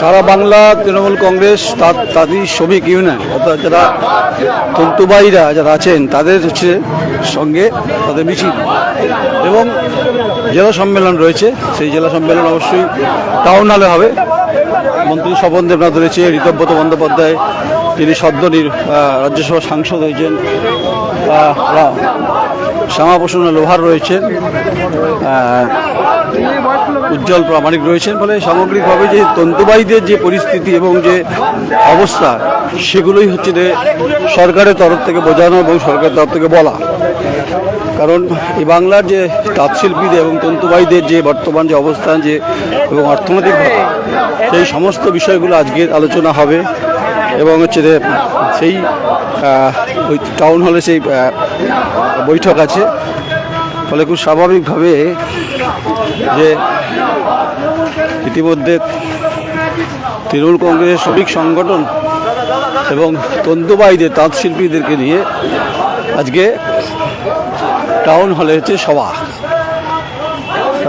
সারা বাংলা তৃণমূল কংগ্রেস, তা- তাঁতি শ্রমিক ইউনিয়ন, অর্থাৎ যারা তন্তুবাহীরা যারা আছেন, তাদের হচ্ছে সঙ্গে তাদের মিছিল। এবং জেলা সম্মেলন রয়েছে, সেই জেলা সম্মেলন অবশ্যই টাউন হলে হবে। মন্ত্রী স্বপন দেবনাথ রয়েছে, ঋতব্রত বন্দ্যোপাধ্যায়, তিনি সদ্য নির- রাজ্যসভা সাংসদ হয়েছেন শ্যামাপ্রসন্ন লোহার রয়েছেন উজ্জ্বল প্রামাণিক রয়েছেন ফলে সামগ্রিকভাবে যে তন্তুবাহীদের যে পরিস্থিতি এবং যে অবস্থা, সেগুলোই হচ্ছে যে সরকারের তরফ থেকে বোঝানো এবং সরকারের তরফ থেকে বলা। কারণ এই বাংলার যে তাঁতশিল্পীদের এবং তন্তুবাহীদের যে বর্তমান যে অবস্থান যে এবং অর্থনৈতিক সেই সমস্ত বিষয়গুলো আজকে আলোচনা হবে এবং হচ্ছে যে সেই ওই টাউন হলে সেই বৈঠক আছে। ফলে খুব স্বাভাবিকভাবে যে ইতিমধ্যে তৃণমূল কংগ্রেসের শ্রমিক সংগঠন এবং তন্তুবাহীদের তাঁত শিল্পীদেরকে নিয়ে আজকে টাউন হলে হচ্ছে সভা।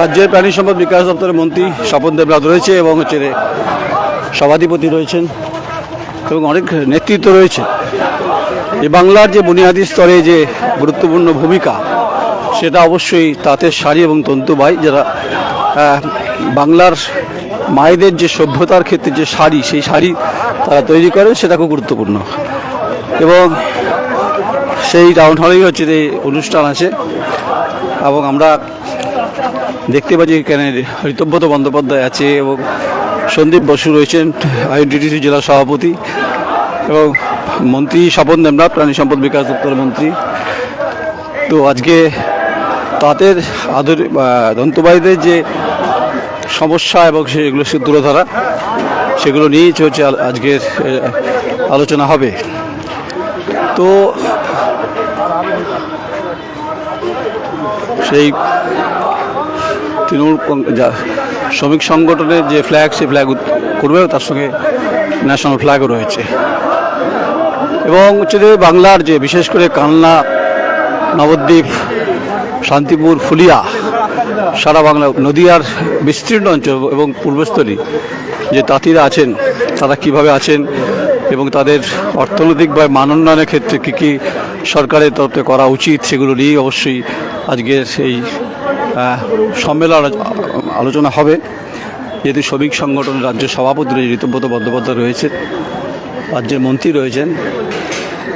রাজ্যের প্রাণী সম্পদ বিকাশ দপ্তরের মন্ত্রী স্বপন দেবনাথ রয়েছে এবং হচ্ছে সভাধিপতি রয়েছেন এবং অনেক নেতৃত্ব রয়েছে। এই বাংলার যে বুনিয়াদী স্তরে যে গুরুত্বপূর্ণ ভূমিকা সেটা অবশ্যই তাঁতের শাড়ি এবং তন্তুবাই যারা বাংলার মায়েদের যে সভ্যতার ক্ষেত্রে যে শাড়ি, সেই শাড়ি তারা তৈরি করে সেটা খুব গুরুত্বপূর্ণ। এবং সেই টাউন হলেই হচ্ছে যে অনুষ্ঠান আছে। এবং আমরা দেখতে পাচ্ছি এখানে ঋতব্রত বন্দ্যোপাধ্যায় আছে এবং সন্দীপ বসু রয়েছেন আইএনটিটিসি জেলা সভাপতি এবং মন্ত্রী স্বপন দেবনাথ, প্রাণী সম্পদ বিকাশ দপ্তরের মন্ত্রী। তো আজকে তাদের আদর দন্তবাহীদের যে সমস্যা এবং সেগুলো সে তুলে ধরা সেগুলো নিয়েই চলছে আজকের আলোচনা হবে। তো সেই তৃণমূল শ্রমিক সংগঠনের যে ফ্ল্যাগ সেই ফ্ল্যাগ করবে, তার সঙ্গে ন্যাশনাল ফ্ল্যাগও রয়েছে। এবং হচ্ছে বাংলার যে বিশেষ করে কালনা, নবদ্বীপ শান্তিপুর ফুলিয়া, সারা বাংলা, নদীয়ার বিস্তীর্ণ অঞ্চল এবং পূর্বস্থলী যে তাঁতিরা আছেন, তারা কীভাবে আছেন এবং তাদের অর্থনৈতিক বা মানোন্নয়নের ক্ষেত্রে কী কী সরকারের তরফ করা উচিত সেগুলো নিয়েই অবশ্যই আজকের এই সম্মেলন আলোচনা হবে। যেহেতু শ্রমিক সংগঠন রাজ্য সভাপতি রয়েছে ঋতব্রত বন্দ্যোপাধ্যায় রয়েছে, রাজ্যের মন্ত্রী রয়েছেন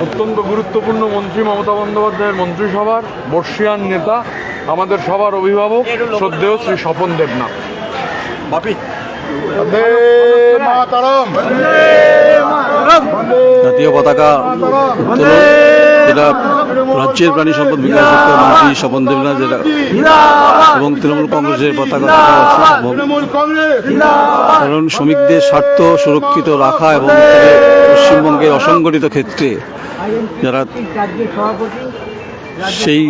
অত্যন্ত গুরুত্বপূর্ণ মন্ত্রী মমতা বন্দ্যোপাধ্যায়ের মন্ত্রিসভার বর্ষিয়ান নেতা আমাদের সবার অভিভাবক শ্রদ্ধেয় শ্রী স্বপন দেবনাথ। বাপি। জাতীয় পতাকা যেটা রাজ্যের প্রাণী সম্পদ বিকাশ মন্ত্রী স্বপন দেবনাথ যেটা এবং তৃণমূল কংগ্রেসের পতাকা কারণ শ্রমিকদের স্বার্থ সুরক্ষিত রাখা এবং পশ্চিমবঙ্গের অসংগঠিত ক্ষেত্রে যারা সেই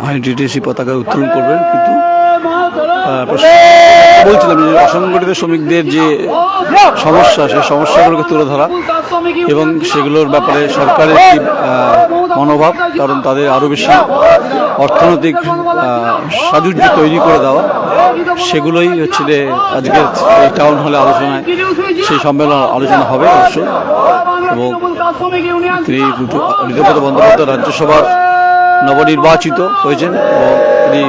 আইএনটিটিসির পতাকা উত্তোলন করবেন কিন্তু বলছিলাম যে অসংগঠিত শ্রমিকদের যে সমস্যা, সেই সমস্যাগুলোকে তুলে ধরা এবং সেগুলোর ব্যাপারে সরকারের মনোভাব, কারণ তাদের আরও বেশি অর্থনৈতিক সাজুজ্য তৈরি করে দেওয়া। সেগুলোই হচ্ছে যে আজকের এই টাউন হলে আলোচনায়, সেই সম্মেলন আলোচনা হবে অবশ্যই। এবং তিনি ঋতুপদ বন্দ্যোপাধ্যায় রাজ্যসভার নবনির্বাচিত হয়েছেন এবং তিনি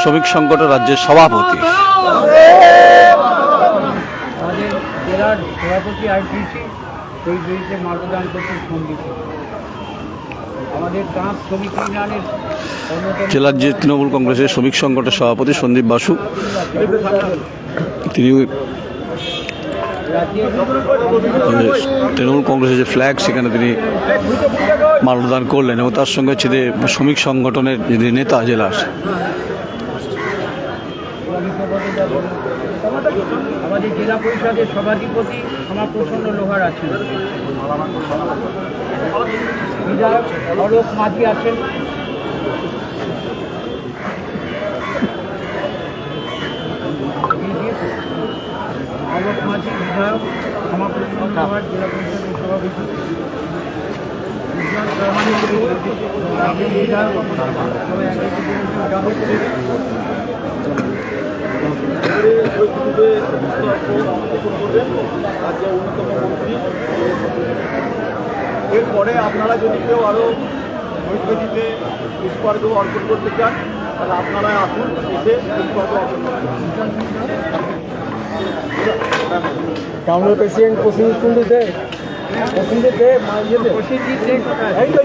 শ্রমিক সংগঠন রাজ্যের সভাপতি। সভাপতি সেই মার্গদান করতে সম্মিলিত আমাদের ট্রান্স শ্রমিক ইউনিয়নের অন্যতম জেলার যে তৃণমূল কংগ্রেসের শ্রমিক সংগঠনের সভাপতি সন্দীপ বাসু তিনি তৃণমূল কংগ্রেসের যে ফ্ল্যাগ সেখানে তিনি মাল্যদান করলেন এবং তার সঙ্গে হচ্ছে যে শ্রমিক সংগঠনের যে নেতা জেলার আমাদের জেলা পরিষদের সভাধিপতি সমাপ্রসন্ন লোহার আছেন। বিধায়ক অলোক মাঝি আছেন। অলোক মাঝি বিধায়ক লোহার জেলা পরিষদের সভাপতি। বিধায়ক সবাই আগে এরপরে আপনারা যদি কেউ আরও ঐক্যজিতে পুষ্পার্ঘ অর্পণ করতে চান তাহলে আপনারা আসুন এসে পুষ্পার্ঘ অর্পণ টাউনের প্রেসিডেন্ট পশ্চিম কুন্ডু দে। প্রসেনজিৎ দে এই তো,